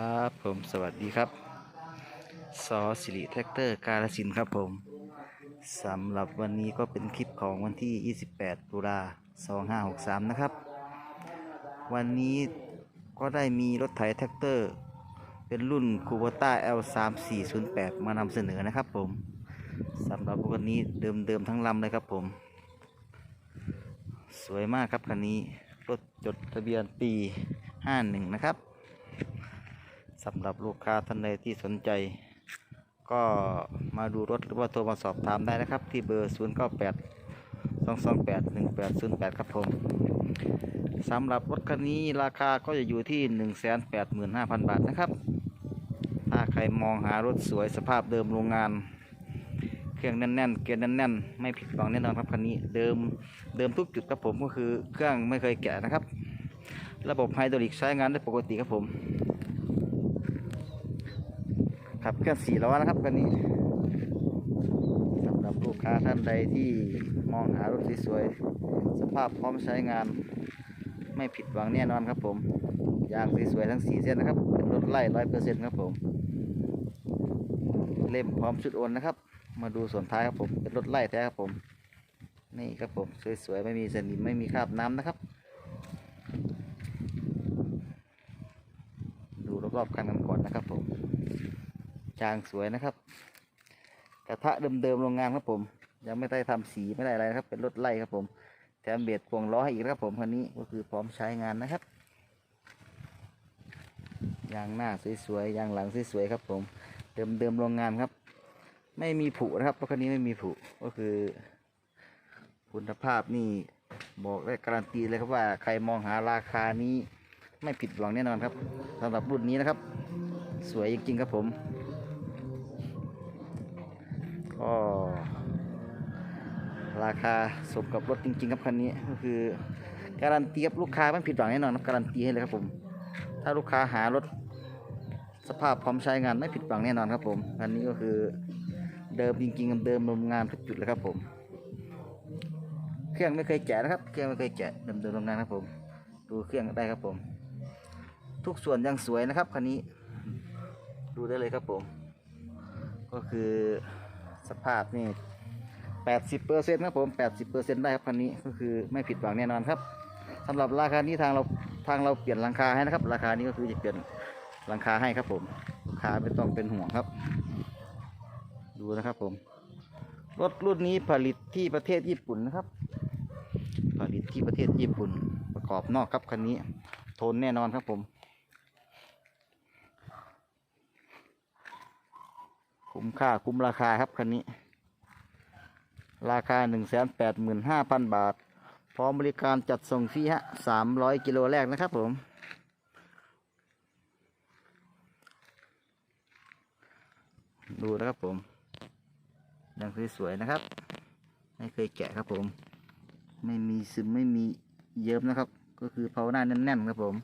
ครับผมสวัสดีครับซอสิริแท็กเตอร์กาลสินครับผมสำหรับวันนี้ก็เป็นคลิปของวันที่ 28 ตุลา 2563 นะครับ วันนี้ก็ได้มีรถไถแท็กเตอร์ เป็นรุ่นคูโบต้า L3408 มานำเสนอนะครับผมสำหรับวันนี้เดิมๆทั้งลำเลยครับผม สวยมากครับคันนี้รถจดทะเบียนปี 51 นะครับ สำหรับลูกค้าท่านใดที่สนใจ ก็มาดูรถหรือว่าโทรมาสอบถามได้นะครับ ที่เบอร์ 0 9 8 2 2 8 1 8 0 8 ครับผมสำหรับรถคันนี้ราคาก็จะอยู่ที่ 185,000 บาทนะครับ ถ้าใครมองหารถสวยสภาพเดิมโรงงาน เครื่องแน่นๆ เกียร์แน่นๆ ไม่ผิดหวังแน่นอนครับคันนี้เดิมเดิมทุกจุดครับผมก็คือเครื่องไม่เคยแกะนะครับ ระบบไฮดรอลิกใช้งานได้ปกติครับผม ขับเคลื่อนสี่ล้อนะครับคันนี้สำหรับลูกค้าท่านใดที่มองหารถสวยๆสภาพพร้อมใช้งาน ไม่ผิดหวังแน่นอนครับผมยางสวยๆทั้งสี่เส้นนะครับเป็นรถไล่ร้อยเปอร์เซ็นต์ครับผม เล่มพร้อมชุดโอนนะครับ มาดูส่วนท้ายครับผมเป็นรถไล่แท้ครับผม นี่ครับผมสวยๆไม่มีสนิมไม่มีคราบน้ำนะครับดูรอบๆกันกันก่อนนะครับผม จางสวยนะครับ กระทะเดิมๆโรงงานครับผม ยังไม่ได้ทำสีไม่ได้อะไรนะครับ เป็นรถไล่ครับผม แถมเบียดพวงล้อให้อีกครับผมคันนี้ก็คือพร้อมใช้งานนะครับยางหน้าสวยๆยางหลังสวยๆครับผม เดิมๆโรงงานครับ ไม่มีผุนะครับเพรถคันนี้ไม่มีผุก็คือ คุณภาพนี่บอกได้การันตีเลยครับว่าใครมองหาราคานี้ไม่ผิดหวังแน่นอนครับสำหรับรุ่นนี้นะครับ สวยจริงๆครับผม ก็ราคาสมกับรถจริง ๆ ครับคันนี้ก็คือ การันตีครับลูกค้าไม่ผิดหวังแน่นอนครับการันตีให้เลยครับผม ถ้าลูกค้าหารถสภาพพร้อมใช้งานไม่ผิดหวังแน่นอนครับผมคันนี้ก็คือเดิมจริงๆเดิมโรงงานทุกจุดเลยครับผม เครื่องไม่เคยแกะนะครับ เครื่องไม่เคยแกะเดิมเดิมโรงงานครับผม ดูเครื่องได้ครับผม ทุกส่วนยังสวยนะครับคันนี้ ดูได้เลยครับผม ก็คือ สภาพนี่แปดสิบเปอร์เซ็นต์ครับผมแปดสิบเปอร์เซ็นต์ได้ครับคันนี้ก็คือไม่ผิดหวังแน่นอนครับสำหรับราคานี้ทางเราทางเราเปลี่ยนราคาให้นะครับ ราคานี้ก็คือจะเปลี่ยนราคาให้ครับผมลูกค้าไม่ต้องเป็นห่วงครับ ดูนะครับผมรถรุ่นนี้ผลิตที่ประเทศญี่ปุ่นนะครับ ผลิตที่ประเทศญี่ปุ่น ประกอบนอกครับคันนี้ ทนแน่นอนครับผม คุ้มค่าคุ้มราคาครับคันนี้ ราคา 1 8 5 0 0 0 บาท พร้อมบริการจัดส่งฟรีฮะ 300 กิโลแรกนะครับผม ดูนะครับผมยังสวยๆนะครับ ไม่เคยแกะครับผม ไม่มีซึมไม่มีเยิ้มนะครับ ก็คือเผาหน้าแน่นๆครับผม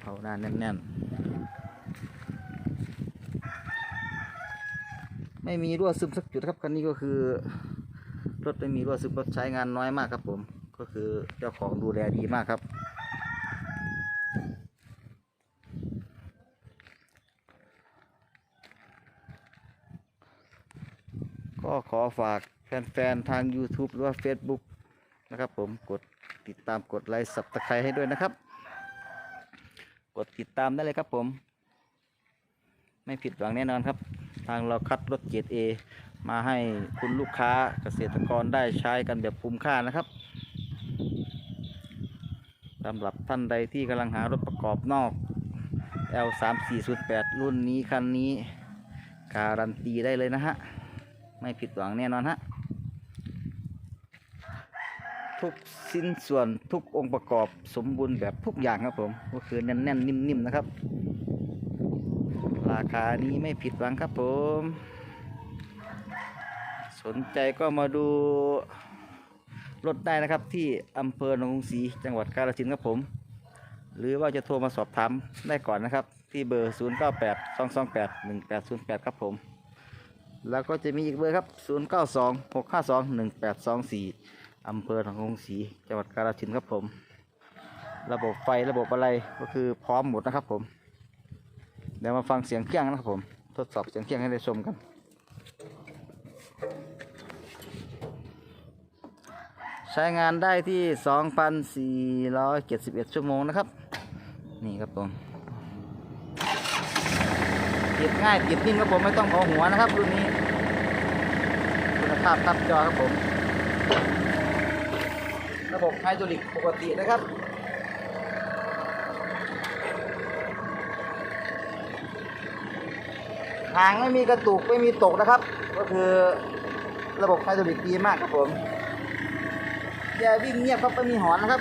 เผาหน้าแน่นๆ ไม่มีรั่วซึมสักจุดครับคันนี้ก็คือรถไม่มีรั่วซึมรถใช้งานน้อยมากครับผม ก็คือเจ้าของดูแลดีมากครับ ก็ขอฝากแฟนๆ ทาง YouTube หรือว่า Facebook นะครับผมกดติดตามกดไลค์สับตะไคร้ให้ด้วยนะครับ กดติดตามได้เลยครับผม ไม่ผิดหวังแน่นอนครับ ทางเราคัดรถเกียรด A มาให้คุณลูกค้าเกษตรกรได้ใช้กันแบบคุ้มค่านะครับสำหรับท่านใดที่กำลังหารถประกอบนอก L3408 รุ่นนี้คันนี้ การันตีได้เลยนะฮะ ไม่ผิดหวังแน่นอนฮะ ทุกสิ้นส่วนทุกองค์ประกอบสมบูรณ์แบบทุกอย่างครับผม ก็คือแน่นๆ นิ่มๆ นะครับ ราคานี้ไม่ผิดหวังครับผม สนใจก็มาดูรถได้นะครับที่อำเภอหนองกรุงศรีจังหวัดกาฬสินธุ์ครับผม หรือว่าจะโทรมาสอบถามได้ก่อนนะครับ ที่เบอร์ 0 9 8 2 2 8 1 8 0 8 ครับผม แล้วก็จะมีอีกเบอร์ครับ 0 9 2 6 5 2 1 8 2 4อำเภอหนองกรุงศรีจังหวัดกาฬสินธุ์ครับผม ระบบไฟระบบอะไรก็คือพร้อมหมดนะครับผม ดี๋ยวมาฟังเสียงเครื่องนะครับผม ทดสอบเสียงเครื่องให้ได้ชมกันใช้งานได้ที่ 2,471 ชั่วโมงนะครับ นี่ครับผมติดง่ายติดนิ่มครับผมไม่ต้องเอาหัวนะครับรุ่นนี้คุณภาพครับจอครับผม ระบบไฮดรอลิกปกตินะครับ หางไม่มีกระตุกไม่มีตกนะครับ ก็คือระบบไฮดรอลิกดีมากครับผมอย่าวิ่งเงียบครับไม่มีหอนนะครับ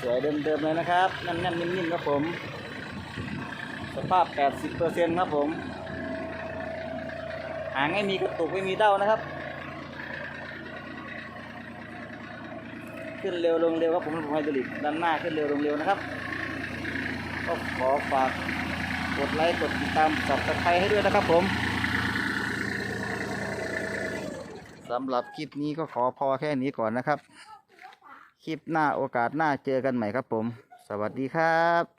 สวยๆเดิมๆเลยนะครับแน่นๆนิ่มๆครับผม สภาพ 80%ครับผมหางไม่มีกระตุกไม่มีเด้านะครับ ขึ้นเร็วลงเร็วครับผมระบบไฮดรอลิกด้านหน้าขึ้นเร็วลงเร็วนะครับก็ขอฝากกดไลค์กดติดตามสับตะไคร้ให้ด้วยนะครับผมสำหรับคลิปนี้ก็ขอพอแค่นี้ก่อนนะครับ คลิปหน้าโอกาสหน้าเจอกันใหม่ครับผม สวัสดีครับ